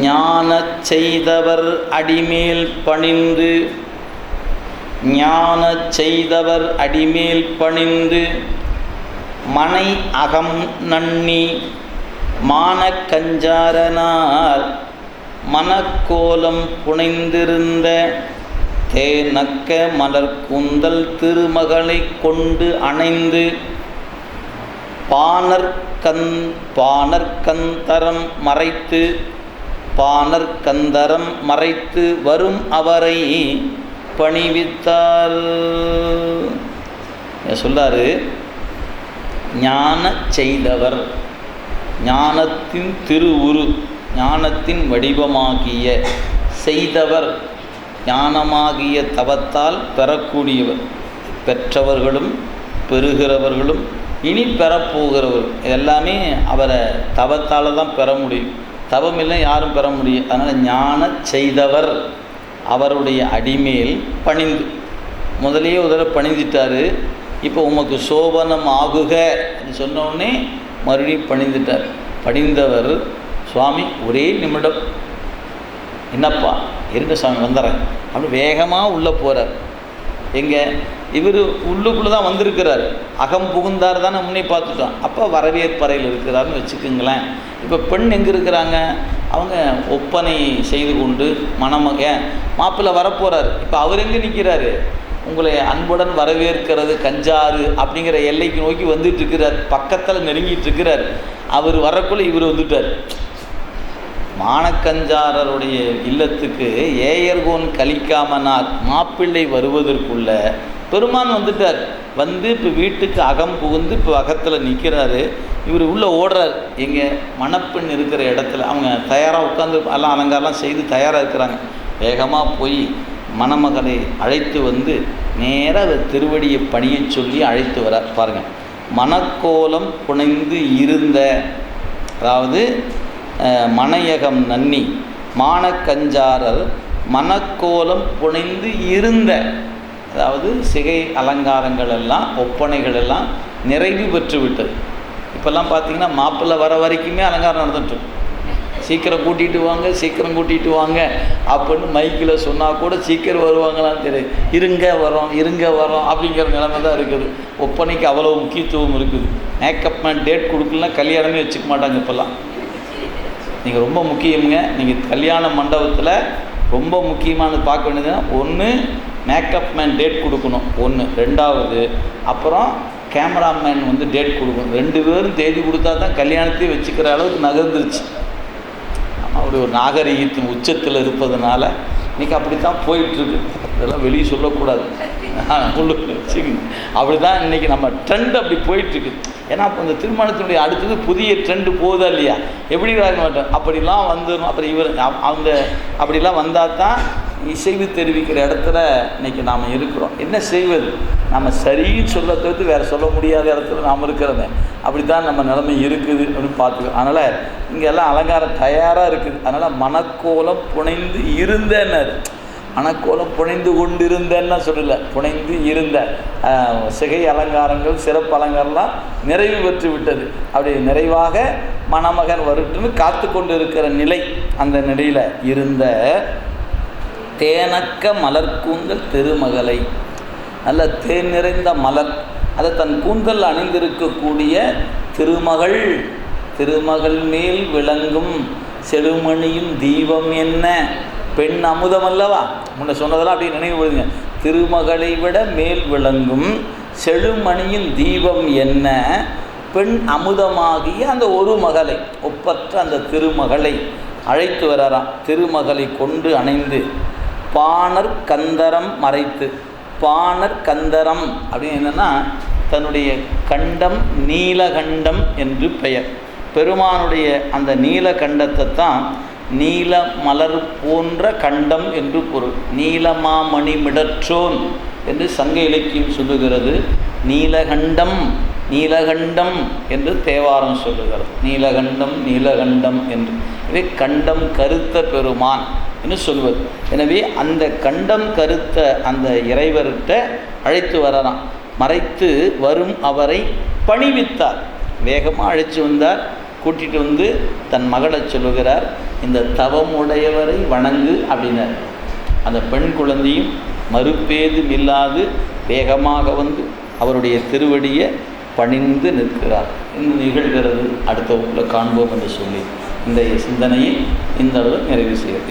ஞானச் செய்தவர் அடிமேல் பணிந்து. ஞானச் செய்தவர் அடிமேல் பணிந்து. மனை அகம் நன்னி. மானக்கஞ்சாரனால் மனக்கோலம் புனைந்திருந்த. தேனக்க மலர்கூந்தல் திருமகளை கொண்டு அணைந்து. பாணர் கந் கந்தரம் மறைத்து. பாணர் கந்தரம் மறைத்து வரும் அவரை பணிவித்தார் சொல்லாரு ஞான செய்தவர் ஞானத்தின் திருவுரு ஞானத்தின் வடிவமாகிய செய்தவர் ஞானமாகிய தவத்தால் பெறக்கூடியவர் பெற்றவர்களும் பெறுகிறவர்களும் இனி பெறப்போகிறவர் எல்லாமே அவரை தவத்தால் தான் பெற முடியும். தவம் இல்லை யாரும் பெற முடியும் அதனால் ஞான செய்தவர் அவருடைய அடிமேல் பணிந்து. முதலையே உதர பணிந்துட்டார் இப்போ உமக்கு சோபனம் ஆகுக சொன்ன உடனே மறுபடியும் பணிந்துட்டார். பணிந்தவர் சுவாமி ஒரே நிமிடம். என்னப்பா இருங்க சுவாமி வந்துடுறேன் அப்படி வேகமாக உள்ளே போகிறார் எங்கே? இவர் உள்ளுக்குள்ளே தான் வந்திருக்கிறார். அகம் புகுந்தார் தானே முன்னே பார்த்துட்டோம். அப்போ வரவேற்பறையில் இருக்கிறாருன்னு வச்சுக்கோங்களேன். இப்போ பெண் எங்கே இருக்கிறாங்க? அவங்க ஒப்பனை செய்து கொண்டு மணமக மாப்பிள்ளை வரப்போகிறார் இப்போ அவர் எங்கே நிற்கிறாரு உங்களை அன்புடன் வரவேற்கிறது கஞ்சாறு அப்படிங்கிற எல்லைக்கு நோக்கி வந்துட்டு இருக்கிறார் பக்கத்தில் நெருங்கிட்டு இருக்கிறார் அவர் வரக்குள்ளே இவர் வந்துட்டார். மானக்கஞ்சாரருடைய இல்லத்துக்கு ஏயர்கோன் கலிக்காமனார் மாப்பிள்ளை வருவதற்குள்ள பெருமான் வந்துட்டார். வந்து இப்போ வீட்டுக்கு அகம் புகுந்து இப்போ அகத்தில் நிற்கிறாரு இவர் உள்ளே ஓடுறார். எங்கே மணப்பெண் இருக்கிற இடத்துல அவங்க தயாராக உட்காந்து எல்லாம் அலங்காரம்லாம் செய்து தயாராக இருக்கிறாங்க. வேகமாக போய் மணமகளை அழைத்து வந்து நேராக திருவடியை பணியை சொல்லி அழைத்து வரார். பாருங்கள் மணக்கோலம் புனைந்து இருந்த அதாவது மனையகம் நன்னி மானக்கஞ்சாரர் மனக்கோலம் புனைந்து இருந்த அதாவது சிகை அலங்காரங்கள் எல்லாம் ஒப்பனைகள் எல்லாம் நிறைவு பெற்று விட்டது இப்போல்லாம் பார்த்தீங்கன்னா மாப்பிள்ளை வர வரைக்குமே அலங்காரம் நடந்துட்டு சீக்கிரம் கூட்டிகிட்டு வாங்க சீக்கிரம் கூட்டிகிட்டு வாங்க அப்படின்னு மைக்கில் சொன்னால் கூட சீக்கிரம் வருவாங்களான்னு தெரியும் இருங்க வரோம் இருங்க வரோம் அப்படிங்கிற நிலைமை தான் இருக்குது. ஒப்பனைக்கு அவ்வளோ முக்கியத்துவம் இருக்குது. மேக்கப் மேன் டேட் கொடுக்கலாம் கல்யாணமே வச்சுக்க மாட்டாங்க இப்போல்லாம். நீங்கள் ரொம்ப முக்கியமுங்க. நீங்கள் கல்யாண மண்டபத்தில் ரொம்ப முக்கியமானது பார்க்க வேண்டியதுன்னா ஒன்று மேக்கப் மேன் டேட் கொடுக்கணும். ஒன்று ரெண்டாவது அப்புறம் கேமராமேன் வந்து டேட் கொடுக்கணும். ரெண்டு பேரும் தேதி கொடுத்தா தான் கல்யாணத்தையும் வச்சுக்கிற அளவுக்கு நகர்ந்துருச்சு. அப்படி ஒரு நாகரீகத்தின் உச்சத்தில் இருப்பதனால இன்றைக்கி அப்படி தான் போயிட்டுருக்கு. இதெல்லாம் வெளியே சொல்லக்கூடாது. உள்ளுக்குள்ள அப்படி தான் இன்றைக்கி நம்ம ட்ரெண்ட் அப்படி போயிட்டுருக்கு. ஏன்னா இப்போ இந்த திருமணத்தினுடைய அடுத்தது புதிய ட்ரெண்டு போகுதா இல்லையா? எப்படி மாட்டோம் அப்படிலாம் வந்துடும் அப்புறம் இவர் அந்த அப்படிலாம் வந்தால் தான் இசைவு தெரிவிக்கிற இடத்துல இன்றைக்கி நாம் இருக்கிறோம். என்ன செய்வது நம்ம சரின்னு சொல்ல தவிர்த்து வேறு சொல்ல முடியாத இடத்துல நாம் இருக்கிறோமே. அப்படி தான் நம்ம நிலைமை இருக்குது அப்படின்னு பார்த்துக்கோ. அதனால் இங்கெல்லாம் அலங்காரம் தயாராக இருக்குது. அதனால் மனக்கோலம் புனைந்து இருந்தேன்னாரு. மனக்கோலம் புனைந்து கொண்டு இருந்தேன்னா சொல்லலை. புனைந்து இருந்த சிகை அலங்காரங்கள் சிறப்பு அலங்காரம்லாம் நிறைவு பெற்று விட்டது. அப்படி நிறைவாக மணமகன் வருட்டுன்னு காத்து கொண்டு இருக்கிற நிலை அந்த நிலையில் இருந்த தேனக்க மலர் கூந்தல் திருமகளை. நல்ல தேன் நிறைந்த மலர். அதை தன் கூந்தல் அணிந்திருக்கக்கூடிய திருமகள். திருமகள் மேல் விளங்கும் செழுமணியும் தீபம் என்ன? பெண் அமுதம் அல்லவா முன்ன சொன்னதெல்லாம் அப்படி நினைவுபடுங்க திருமகளை விட மேல் விளங்கும் செழுமணியின் தீபம் என்ன? பெண் அமுதமாகிய அந்த ஒரு மகளை ஒப்பற்ற அந்த திருமகளை அழைத்து வராராம். திருமகளை கொண்டு அணைந்து பாணர் கந்தரம் மறைத்து. பாணர் கந்தரம் அப்படின்னு என்னென்னா தன்னுடைய கண்டம் நீலகண்டம் என்று பெயர். பெருமானுடைய அந்த நீலகண்டத்தை தான் நீல மலர் போன்ற கண்டம் என்று பொருள். நீலமாமணி மிடற்றோன் என்று சங்க இலக்கியம் சொல்லுகிறது. நீலகண்டம் நீலகண்டம் என்று தேவாரம் சொல்லுகிறது. நீலகண்டம் நீலகண்டம் என்று. இவை கண்டம் கருத்த பெருமான். என்று சொல்வது. எனவே அந்த கண்டம் கருத்த அந்த இறைவர்கிட்ட அழைத்து வரலாம். மறைத்து வரும் அவரை பணிவித்தார். வேகமாக அழைச்சி வந்தார். கூட்டிகிட்டு வந்து தன் மகளை சொல்லுகிறார் இந்த தவமுடையவரை வணங்கு அப்படின்னார். அந்த பெண் குழந்தையும் மறுபேதும் இல்லாது வேகமாக வந்து அவருடைய திருவடியை பணிந்து நிற்கிறார். இந்த நிகழ்கிறது அடுத்த வகுப்பில் காண்போம் என்று சொல்லி இந்த சிந்தனையை இந்த அளவு நிறைவு செய்கிறது